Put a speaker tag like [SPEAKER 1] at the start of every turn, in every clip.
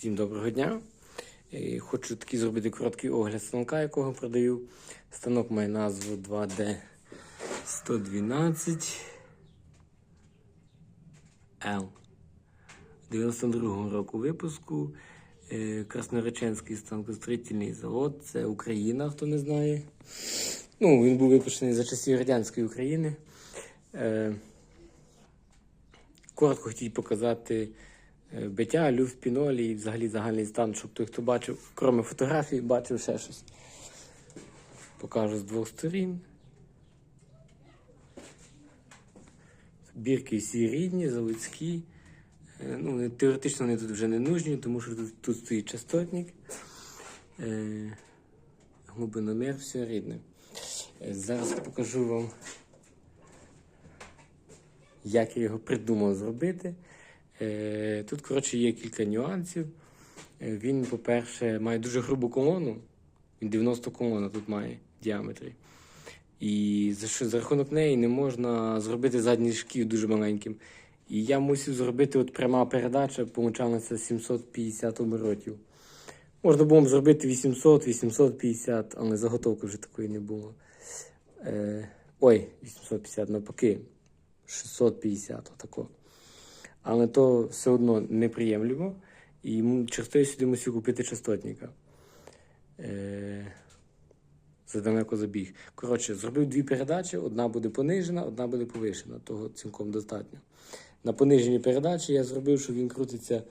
[SPEAKER 1] Всім доброго дня. Е, Хочу такий зробити короткий огляд станка, якого продаю. Станок має назву 2D 112 L. 92-го року випуску. Е, Краснореченський станкостроїтельний завод. Це Україна, хто не знає. Ну, він був випущений за часів Радянської України. Е, Коротко хотів показати биття, люфт пінолі і взагалі загальний стан, щоб той, хто бачив, крім фотографій, бачив ще щось. Покажу з двох сторін. Бірки всі рідні, заводські. Е, Ну, теоретично вони тут вже не нужні, тому що тут, тут стоїть частотник. Е, глибиномір, все рідне. Е, Зараз покажу вам як я його придумав зробити. Е, Тут, коротше, є кілька нюансів. Е, Він, по-перше, має дуже грубу колону. Він 90 колона тут має в діаметрі. І за, за рахунок неї не можна зробити задній шків дуже маленьким. І я мусив зробити от пряма передача, получалася 750 оборотів. Можна було б зробити 800, 850, але заготовки вже такої не було. Е, ой, 850 навпаки. 650 отако. Але то все одно неприємливо. І через то я сюди мусив купити частотника. Е, задалеко забіг. Коротше, зробив дві передачі: одна буде понижена, одна буде повишена. Того цілком достатньо. На пониженій передачі я зробив, що він крутиться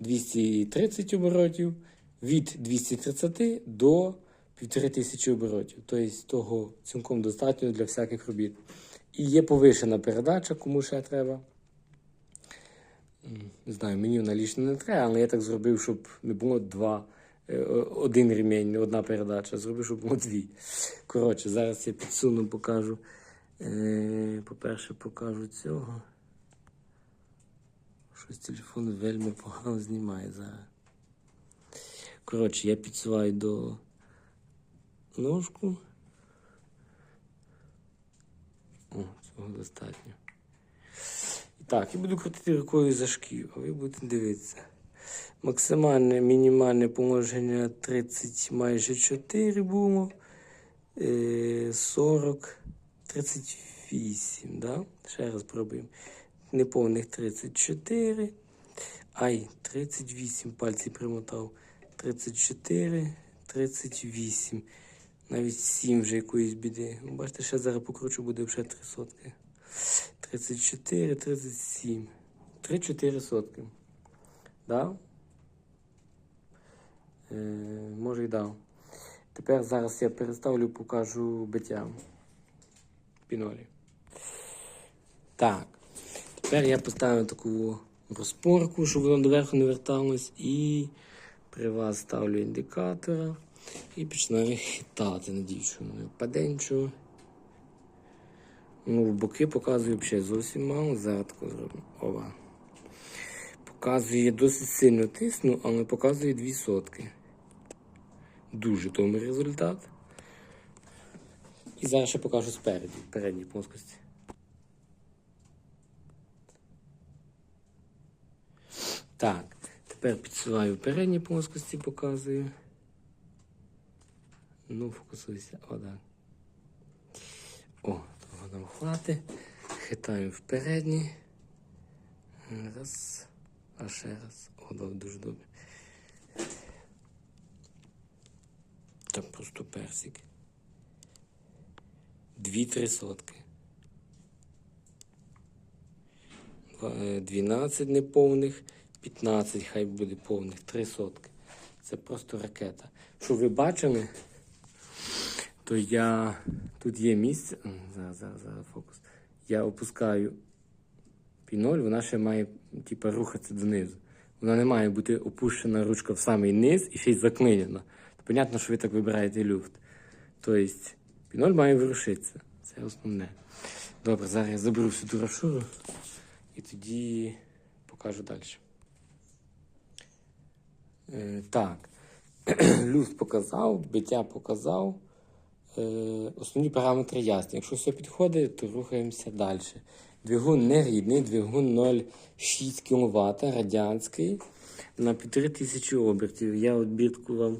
[SPEAKER 1] 230 оборотів від 230 до 1500 оборотів. Тобто того цілком достатньо для всяких робіт. І є повишена передача, кому ще треба. Не знаю, мені вона лічно не треба, але я так зробив, щоб не було два, е, один ремінь, одна передача. Зробив, щоб було дві. Коротше, зараз я підсуну, покажу. Е, По-перше, покажу цього. Щось телефон вельми погано знімає зараз. Коротше, я підсуваю до ножку. О, цього достатньо. Так, і буду крутити рукою за шків, а ви будете дивитися. Максимальне мінімальне положення 30 майже 4 було. Е, 40, 38, да? Ще раз пробуємо. Неповних 34. Ай, 38 пальці примотав. 34, 38. Навіть 7 вже якоїсь біди. Бачите, ще зараз покручу, буде вже 3 сотки. 34, 37. 3-4 сотки. Дав? Е, може і дав. Тепер зараз я переставлю, покажу биття пінолі. Так. Тепер я поставлю таку розпорку, щоб воно доверху не верталось. І при вас ставлю індикатора і починаю хитати. Надіюсь, що не. Ну, в боки показую взагалі зовсім мало. Тако зроблю. Ова. Показує досить сильно тисну, але показує дві сотки. Дуже томий результат. І зараз ще покажу спереді, в передній плоскості. Так, тепер підсуваю в передній плоскості, показую. Ну, фокусуйся, о, так. О, нам хватить. Хитаю в передній. Раз. А ще раз. О, дуже добре. Там просто персик. Дві-три сотки. Два- е, 12 неповних, 15 хай буде повних, 3 сотки. Це просто ракета. Що ви бачили, то я. Тут є місце. Зараз, зараз, зараз фокус. Я опускаю піноль, вона ще має типу, рухатися донизу. Вона не має бути опущена ручка в самий низ і ще й заклинена. Понятно, що ви так вибираєте люфт. Тобто, піноль має вирушитися. Це основне. Добре, зараз я заберу всю ту рошуру і тоді покажу далі. Е, так. Люфт показав, биття показав. Е, основні параметри ясні. Якщо все підходить, то рухаємося далі. Двигун не рідний, двигун 0,6 кВт, радянський. на півтори тисячі обертів. Я от біртку вам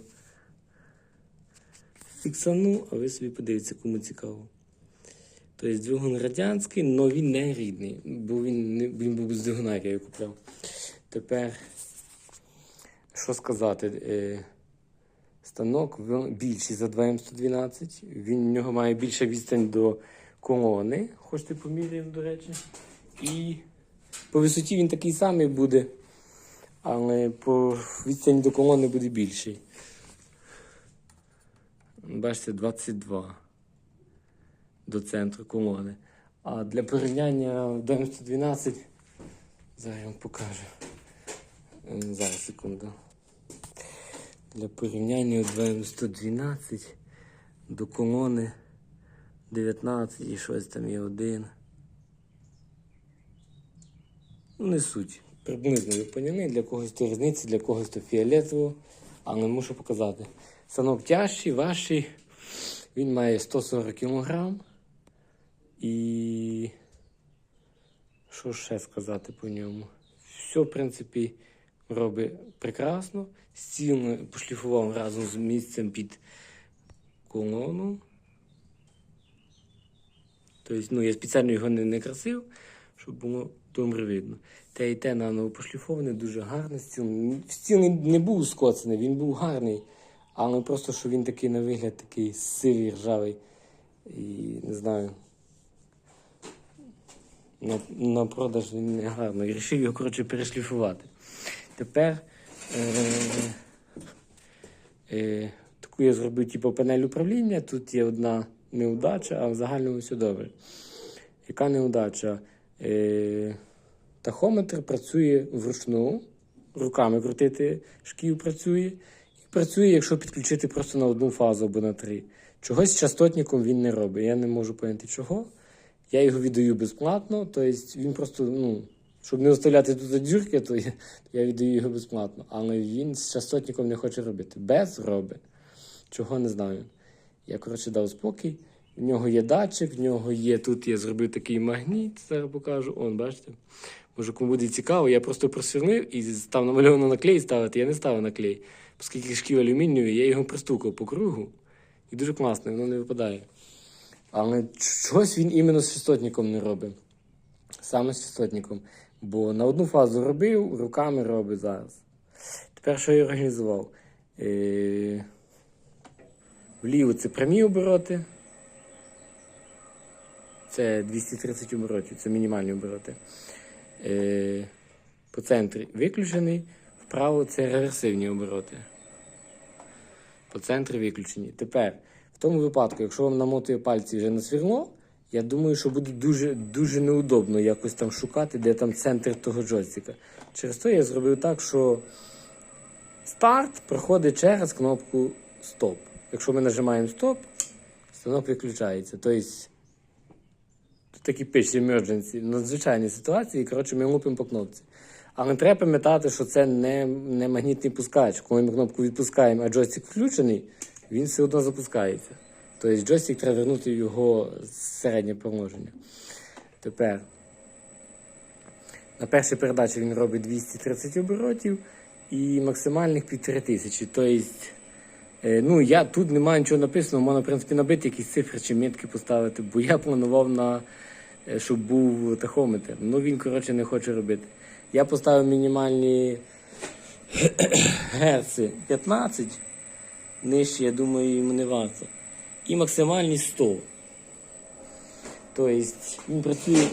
[SPEAKER 1] фіксану, а ви собі подивіться, кому цікаво. Тобто двигун радянський, але він не рідний, бо він, він був з двигуна, я його купляв. Тепер, що сказати, е, станок більший за 2М112, він в нього має більше відстань до колони, хочете поміряємо, до речі. І по висоті він такий самий буде, але по відстані до колони буде більший. Бачите, 22 до центру колони. А для порівняння 912 зараз я вам покажу. Зараз секунду. Для порівняння 2М112 до колони 19 і щось там є один. Ну, не суть. Приблизно ви для когось то різниця, для когось то фіолетово, але мушу показати. Станок тяжчий, важчий. Він має 140 кг. І що ще сказати по ньому? Все, в принципі, робить прекрасно. Стіл пошліфував разом з місцем під колону. Тобто, ну, я спеціально його не, не красив, щоб було добре видно. Те і те наново пошліфоване, дуже гарний стіл. Стіл не, був скоцаний, він був гарний. Але просто, що він такий на вигляд, такий сивий, ржавий. І не знаю. На, на продаж він не гарно. І вирішив його, коротше, перешліфувати. Тепер е, е, таку я зробив типу, панель управління. Тут є одна неудача, а в загальному все добре. Яка неудача? Е, тахометр працює вручну, руками крутити шків працює. І працює, якщо підключити просто на одну фазу або на три. Чогось частотником він не робить. Я не можу поняти чого. Я його віддаю безплатно, тобто він просто, ну, щоб не оставляти тут дюрки, то я, я віддаю його безплатно. Але він з частотником не хоче робити. Без робить. Чого не знаю. Я, коротше, дав спокій. В нього є датчик, в нього є. Тут я зробив такий магніт, зараз покажу. Он, бачите? Може, кому буде цікаво, я просто просвірнив і став намальовано на клей ставити. Я не ставив на клей. Оскільки шків алюмінієві, я його пристукав по кругу. І дуже класно, воно не випадає. Але чогось він іменно з частотником не робить. Саме з частотником. Бо на одну фазу робив, руками робить зараз. Тепер що я організував? Е... Вліво це прямі обороти. Це 230 оборотів, це мінімальні обороти. Е... По центрі виключений, вправо це реверсивні обороти. По центрі виключені. Тепер, в тому випадку, якщо вам намотує пальці вже на свірло, я думаю, що буде дуже дуже неудобно якось там шукати, де там центр того джойстика. Через то я зробив так, що старт проходить через кнопку Стоп. Якщо ми нажимаємо стоп, станок виключається. Тобто, тут такі пише emergency, надзвичайні ситуації, коротше, ми лупимо по кнопці. Але треба пам'ятати, що це не, не магнітний пускач. Коли ми кнопку відпускаємо, а джойстик включений, він все одно запускається. Тобто джойстик треба вернути його середнє положення. Тепер на першій передачі він робить 230 оборотів і максимальних 1500. Тобто, е, ну, я тут немає нічого написано, можна в принципі набити якісь цифри чи метки поставити, бо я планував на е, щоб був тахометр. Ну він, коротше, не хоче робити. Я поставив мінімальні герци 15, нижче, я думаю, йому не варто. І максимальні 100. Тобто він працює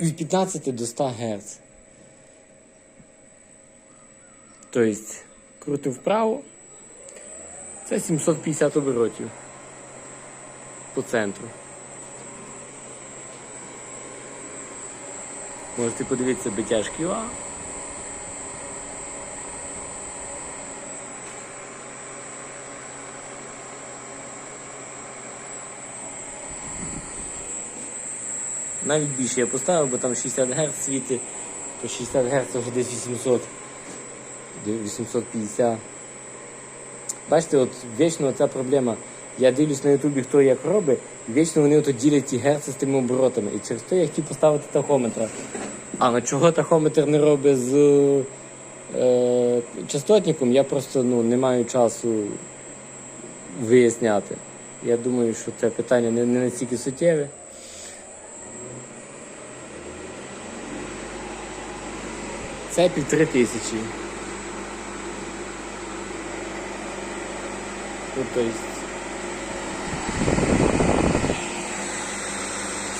[SPEAKER 1] від 15 до 100 Гц. Тобто, крутив вправо. Це 750 оборотів по центру. Можете подивитися биття шківа. Навіть більше я поставив, бо там 60 Гц світи, то 60 Гц вже десь 800, 850. Бачите, от вічно ця проблема. Я дивлюсь на Ютубі, хто як робить, і вічно вони ото ділять ті герци з тими оборотами. І через то я хотів поставити тахометра. Але чого тахометр не робить з е, частотником, я просто ну, не маю часу виясняти. Я думаю, що це питання не настільки суттєве. Це півтори тисячі. Ну, то есть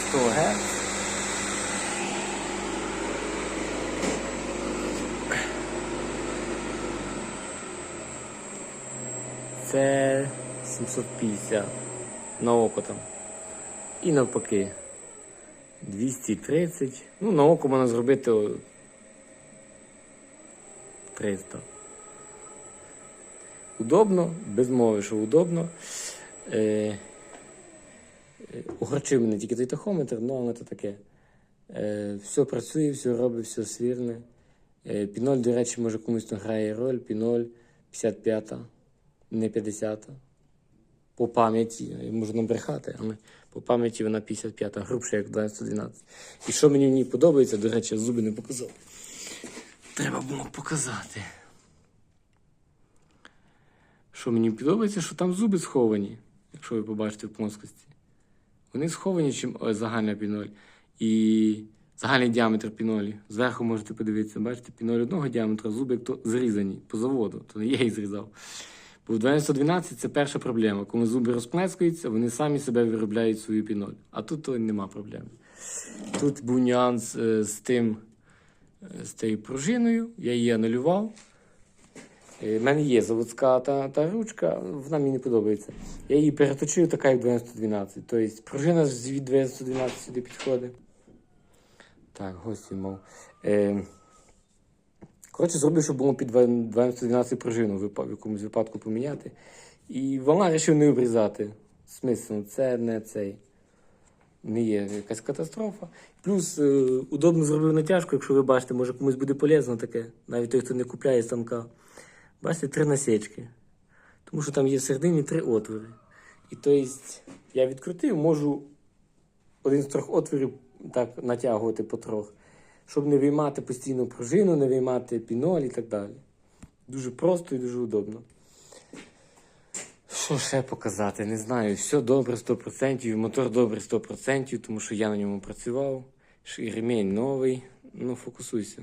[SPEAKER 1] 100 Гц. Це 750 на око там. І навпаки. 230. Ну, на око можна зробити 300. Удобно, без мови, що удобно. Е, е, Огорчив мене тільки той тахометр, ну але це таке. Е, все працює, все робить, все свірне. Е, піноль, до речі, може комусь там грає роль. Піноль 55, не 50. По пам'яті, можу набрехати, але по пам'яті вона 55, грубша як 1212. І що мені в ній подобається, до речі, зуби не показав. Треба було показати. Що мені подобається, що там зуби сховані, якщо ви побачите в плоскості. Вони сховані, чим о, загальна піноль. І загальний діаметр пінолі. Зверху можете подивитися, бачите, піноль одного діаметра, зуби як то зрізані по заводу, то не я їх зрізав. Бо в 1212 це перша проблема. Коли зуби розплескуються, вони самі себе виробляють свою піноль. А тут то нема проблеми. Тут був нюанс е, з тим, е, з тією пружиною, я її анулював. У мене є заводська та, та ручка, вона мені не подобається. Я її переточив така, як 1212. Тобто пружина від 1212 сюди підходить. Так, гості мав. Е, коротше, зробив, щоб було під 1212 пружину в якомусь випадку поміняти. І вона вирішив не обрізати. Смисл, це не цей. Не є якась катастрофа. Плюс е, удобно зробив натяжку, якщо ви бачите, може комусь буде полезно таке, навіть той, хто не купляє станка. Бачите, три насічки. Тому що там є всередині три отвори. І тобто я відкрутив, можу один з трьох отворів так натягувати потрох, щоб не виймати постійно пружину, не виймати піноль і так далі. Дуже просто і дуже удобно. Що ще показати? Не знаю. Все добре 100%, мотор добре 100%, тому що я на ньому працював. Ремінь новий. Ну, фокусуйся.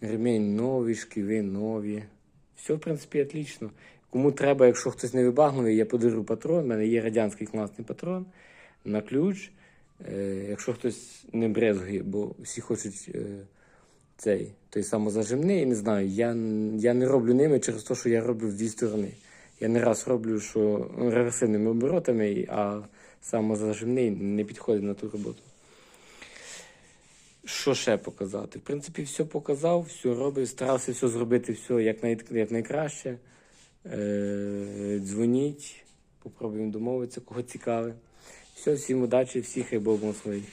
[SPEAKER 1] Ремінь новий, шківи нові. Все, в принципі, отлично. Кому треба, якщо хтось не вибагливий, я подарую патрон. У мене є радянський класний патрон на ключ. Е, якщо хтось не брезгує, бо всі хочуть е, цей той самозажимний, не знаю, я, я не роблю ними через те, що я роблю в дві сторони. Я не раз роблю, що реверсивними оборотами, а самозажимний не підходить на ту роботу. Що ще показати? В принципі, все показав, все робив, старався все зробити все як, най, як найкраще. Е, дзвоніть, попробуємо домовитися, кого цікаве. Все, всім удачі, всіх хай Бог благословить.